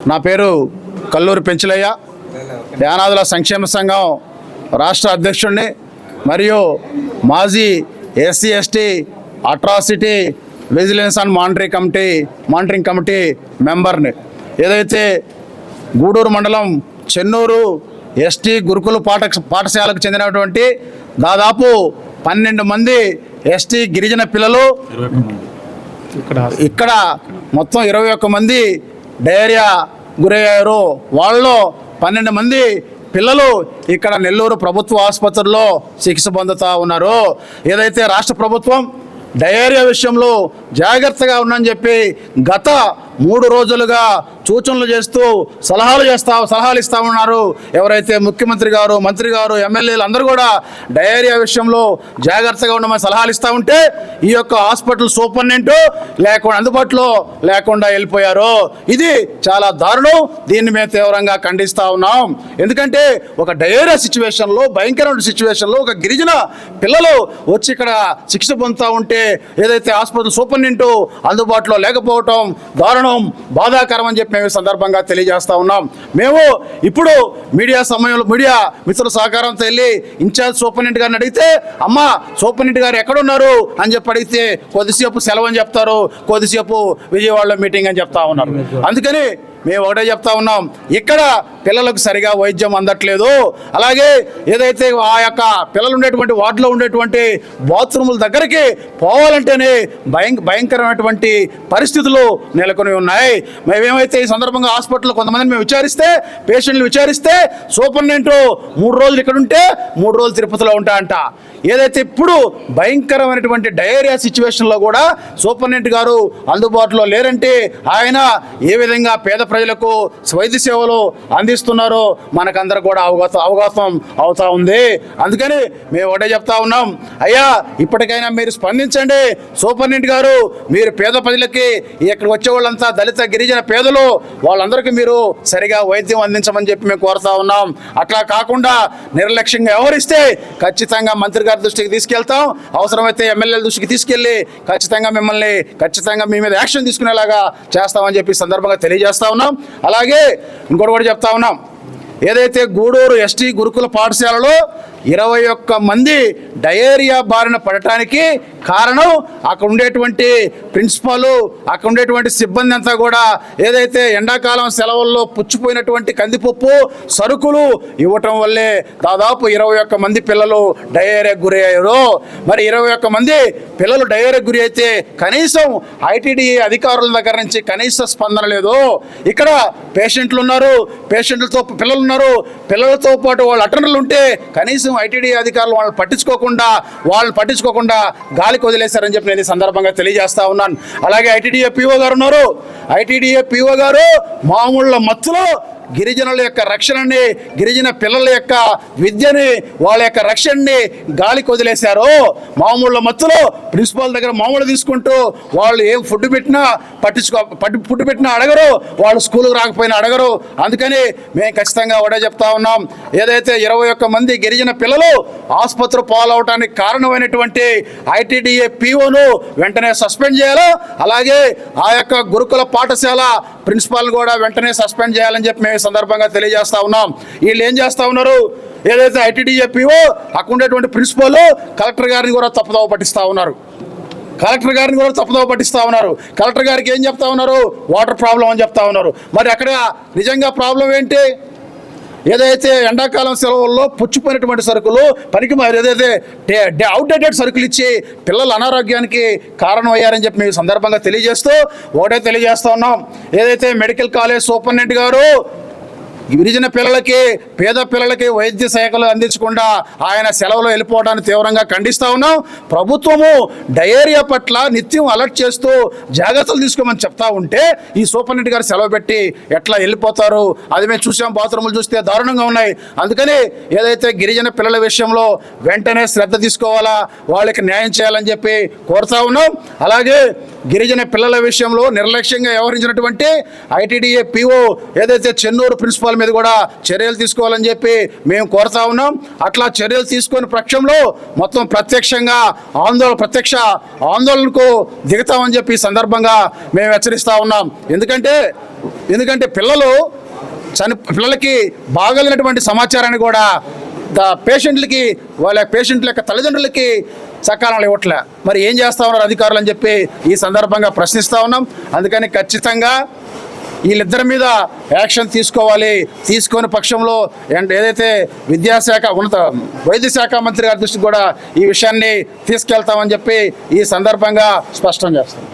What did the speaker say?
నా పేరు కల్లూరి పెంచులయ్య. యానాదుల సంక్షేమ సంఘం రాష్ట్ర అధ్యక్షుడిని మరియు మాజీ SC ST atrocity vigilance and monitoring committee monitoring committee మెంబర్ని. ఏదైతే గూడూరు మండలం చెన్నూరు ఎస్టీ గురుకుల పాఠ పాఠశాలకు చెందినటువంటి దాదాపు పన్నెండు మంది ఎస్టీ గిరిజన పిల్లలు ఇక్కడ మొత్తం ఇరవై ఒక్క మంది డయేరియా గురయ్యారు. వాళ్ళలో పన్నెండు మంది పిల్లలు ఇక్కడ నెల్లూరు ప్రభుత్వ ఆసుపత్రిలో చికిత్స పొందుతూ ఉన్నారు. ఏదైతే రాష్ట్ర ప్రభుత్వం డయేరియా విషయంలో జాగ్రత్తగా ఉందని చెప్పి గత మూడు రోజులుగా సూచనలు చేస్తూ సలహాలు చేస్తా సలహాలు ఇస్తా ఉన్నారు. ఎవరైతే ముఖ్యమంత్రి గారు మంత్రి గారు ఎమ్మెల్యేలు అందరూ కూడా డయేరియా విషయంలో జాగ్రత్తగా ఉండమని సలహాలు ఇస్తూ ఉంటే ఈ యొక్క హాస్పిటల్ సూపరింటెండెంట్ లేకుండా అందుబాటులో లేకుండా వెళ్ళిపోయారు. ఇది చాలా దారుణం. దీన్ని మేము తీవ్రంగా ఖండిస్తూ ఉన్నాం. ఎందుకంటే ఒక డయేరియా సిచ్యువేషన్లో భయంకరమైన సిచ్యువేషన్లో ఒక గిరిజన పిల్లలు వచ్చి ఇక్కడ శిక్ష పొందుతూ ఉంటే ఏదైతే హాస్పిటల్ సూపరింటెండెంట్ అందుబాటులో లేకపోవటం దారుణం. బాధాకరం అని చెప్పి మేము సందర్భంగా తెలియజేస్తా ఉన్నాం. మేము ఇప్పుడు మీడియా సమయంలో మీడియా మిత్రుల సహకారంతో వెళ్ళి ఇన్ఛార్జ్ సూపరింటెండెంట్ గారిని అడిగితే అమ్మ సూపరింటెండెంట్ గారు ఎక్కడున్నారు? అని చెప్పి అడిగితే కొద్దిసేపు సెలవు అని చెప్తారు కొద్దిసేపు విజయవాడలో మీటింగ్ అని చెప్తా ఉన్నారు. అందుకని మేము ఒకటే చెప్తా ఉన్నాం ఇక్కడ పిల్లలకు సరిగా వైద్యం అందట్లేదు. అలాగే ఏదైతే ఆ యొక్క పిల్లలు ఉండేటువంటి వార్డులో ఉండేటువంటి బాత్రూముల దగ్గరికి పోవాలంటేనే భయం భయంకరమైనటువంటి పరిస్థితులు నెలకొని ఉన్నాయి. మేమేమైతే ఈ సందర్భంగా హాస్పిటల్లో కొంతమందిని మేము విచారిస్తే పేషెంట్లు విచారిస్తే సూపరింటెండెంట్ మూడు రోజులు ఇక్కడ ఉంటే మూడు రోజులు తిరుపతిలో ఉంటా అంట ఏదైతే ఇప్పుడు భయంకరమైనటువంటి డయేరియా సిచ్యువేషన్లో కూడా సూపరింటెండెంట్ గారు అందుబాటులో లేరంటే ఆయన ఏ విధంగా పేద ప్రజలకు వైద్య సేవలు అందిస్తున్నారో మనకందరూ కూడా అవగత అవగాహం అవుతా ఉంది. అందుకని మేము ఒకటే చెప్తా ఉన్నాం. అయ్యా ఇప్పటికైనా మీరు స్పందించండి. సూపరింటెండెంట్ గారు మీరు పేద ప్రజలకి ఇక్కడికి వచ్చే వాళ్ళంతా దళిత గిరిజన పేదలు వాళ్ళందరికీ మీరు సరిగా వైద్యం అందించమని చెప్పి మేము కోరుతా ఉన్నాం. అట్లా కాకుండా నిర్లక్ష్యంగా వ్యవహరిస్తే ఖచ్చితంగా మంత్రి గారి దృష్టికి తీసుకెళ్తాం. అవసరమైతే ఎమ్మెల్యేల దృష్టికి తీసుకెళ్ళి ఖచ్చితంగా మిమ్మల్ని ఖచ్చితంగా మీ మీద యాక్షన్ తీసుకునేలాగా చేస్తామని చెప్పి సందర్భంగా తెలియజేస్తా ఉన్నాం. అలాగే ఇంకోటి కూడా చెప్తా ఉన్నాం. ఏదైతే గూడూరు ఎస్టీ గురుకుల పాఠశాలలో ఇరవై ఒక్క మంది డయేరియా బారిన పడటానికి కారణం అక్కడ ఉండేటువంటి ప్రిన్సిపాల్ అక్కడ ఉండేటువంటి సిబ్బంది అంతా కూడా ఏదైతే ఎండాకాలం సెలవుల్లో పుచ్చిపోయినటువంటి కందిపప్పు సరుకులు ఇవ్వటం వల్లే దాదాపు ఇరవై ఒక్క మంది పిల్లలు డయేరియా గురయ్యారు మరి ఇరవై ఒక్క మంది పిల్లలు డయేరియా గురి అయితే కనీసం ఐటీడీ అధికారుల దగ్గర నుంచి కనీస స్పందన లేదు. ఇక్కడ పేషెంట్లు ఉన్నారు పేషెంట్లతో పిల్లలు ఉన్నారు పిల్లలతో పాటు వాళ్ళు అటెండర్లు ఉంటే కనీసం ఐటీడీ అధికారులు వాళ్ళని పట్టించుకోకుండా వాళ్ళని పట్టించుకోకుండా గాలికి వదిలేశారని చెప్పి నేను ఈ సందర్భంగా తెలియజేస్తా ఉన్నాను. అలాగే ఐటీడీఏ పీఓ గారు ఉన్నారు. ఐటీడీఏ పీఓ గారు మామూళ్ళ మత్తులో గిరిజనుల యొక్క రక్షణని గిరిజన పిల్లల యొక్క విద్యని వాళ్ళ యొక్క రక్షణని గాలికి వదిలేశారు మామూలు మత్తులో ప్రిన్సిపాల్ దగ్గర మామూలు తీసుకుంటూ వాళ్ళు ఏం ఫుడ్ పెట్టినా పట్టించుకో పట్టి ఫుడ్ పెట్టినా అడగరు వాళ్ళు స్కూల్కి రాకపోయినా అడగరు. అందుకని మేము ఖచ్చితంగా ఒకటే చెప్తా ఉన్నాం. ఏదైతే ఇరవై ఒక్క మంది గిరిజన పిల్లలు ఆసుపత్రి పాలవటానికి కారణమైనటువంటి ఐటీడీఏ పీఓను వెంటనే సస్పెండ్ చేయాలో? అలాగే ఆ యొక్క గురుకుల పాఠశాల ప్రిన్సిపాల్ కూడా వెంటనే సస్పెండ్ చేయాలని చెప్పి మేము ఈ సందర్భంగా తెలియజేస్తా ఉన్నాం. వీళ్ళు ఏం చేస్తా ఉన్నారు? ఏదైతే ఐటీడీ చెప్పివో అక్కడ ఉండేటువంటి ప్రిన్సిపాల్ కలెక్టర్ గారిని కూడా తప్పుదోవ పట్టిస్తా ఉన్నారు. కలెక్టర్ గారిని కూడా తప్పుదోవ పట్టిస్తా ఉన్నారు. కలెక్టర్ గారికి ఏం చెప్తా ఉన్నారు? వాటర్ ప్రాబ్లం అని చెప్తా ఉన్నారు. మరి అక్కడ నిజంగా ప్రాబ్లం ఏంటి? ఏదైతే ఎండాకాలం సెలవుల్లో పుచ్చిపోయినటువంటి సరుకులు పనికి ఏదైతే అవుట్డేటెడ్ సరుకులు ఇచ్చి పిల్లల అనారోగ్యానికి కారణం అయ్యారని చెప్పి మేము సందర్భంగా తెలియజేస్తూ ఒకటే తెలియజేస్తా ఉన్నాం. ఏదైతే మెడికల్ కాలేజ్ సూపరింటెండెంట్ గారు గిరిజన పిల్లలకి పేద పిల్లలకి వైద్య శాఖలు అందించకుండా ఆయన సెలవులో వెళ్ళిపోవడాన్ని తీవ్రంగా ఖండిస్తూ ఉన్నాం. ప్రభుత్వము డయేరియా పట్ల నిత్యం అలర్ట్ చేస్తూ జాగ్రత్తలు తీసుకోమని చెప్తా ఉంటే ఈ సూపరింటెండెంట్ గారు సెలవు పెట్టి ఎట్లా వెళ్ళిపోతారు? అది మేము చూసాం బాత్రూములు చూస్తే దారుణంగా ఉన్నాయి. అందుకని ఏదైతే గిరిజన పిల్లల విషయంలో వెంటనే శ్రద్ధ తీసుకోవాలా వాళ్ళకి న్యాయం చేయాలని చెప్పి కోరుతా ఉన్నాం. అలాగే గిరిజన పిల్లల విషయంలో నిర్లక్ష్యంగా వ్యవహరించినటువంటి ఐటీడీఏ పీఓ ఏదైతే చెన్నూరు ప్రిన్సిపాల్ మీద కూడా చర్యలు తీసుకోవాలని చెప్పి మేము కోరుతా ఉన్నాం. అట్లా చర్యలు తీసుకునే పక్షంలో మొత్తం ప్రత్యక్షంగా ఆందోళన ప్రత్యక్ష ఆందోళనకు దిగుతామని చెప్పి సందర్భంగా మేము హెచ్చరిస్తూ ఉన్నాం. ఎందుకంటే ఎందుకంటే పిల్లలు చని పిల్లలకి బాగలిగినటువంటి సమాచారాన్ని కూడా ద పేషెంట్లకి వాళ్ళ పేషెంట్ల యొక్క తల్లిదండ్రులకి సకాలంలో ఇవ్వట్లే. మరి ఏం చేస్తా ఉన్నారు అధికారులు అని చెప్పి ఈ సందర్భంగా ప్రశ్నిస్తూ ఉన్నాం. అందుకని ఖచ్చితంగా వీళ్ళిద్దరి మీద యాక్షన్ తీసుకోవాలి. తీసుకొని పక్షంలో అండ్ ఏదైతే విద్యాశాఖ ఉన్నత వైద్య శాఖ మంత్రి గారి దృష్టికి కూడా ఈ విషయాన్ని తీసుకెళ్తామని చెప్పి ఈ సందర్భంగా స్పష్టం చేస్తాం.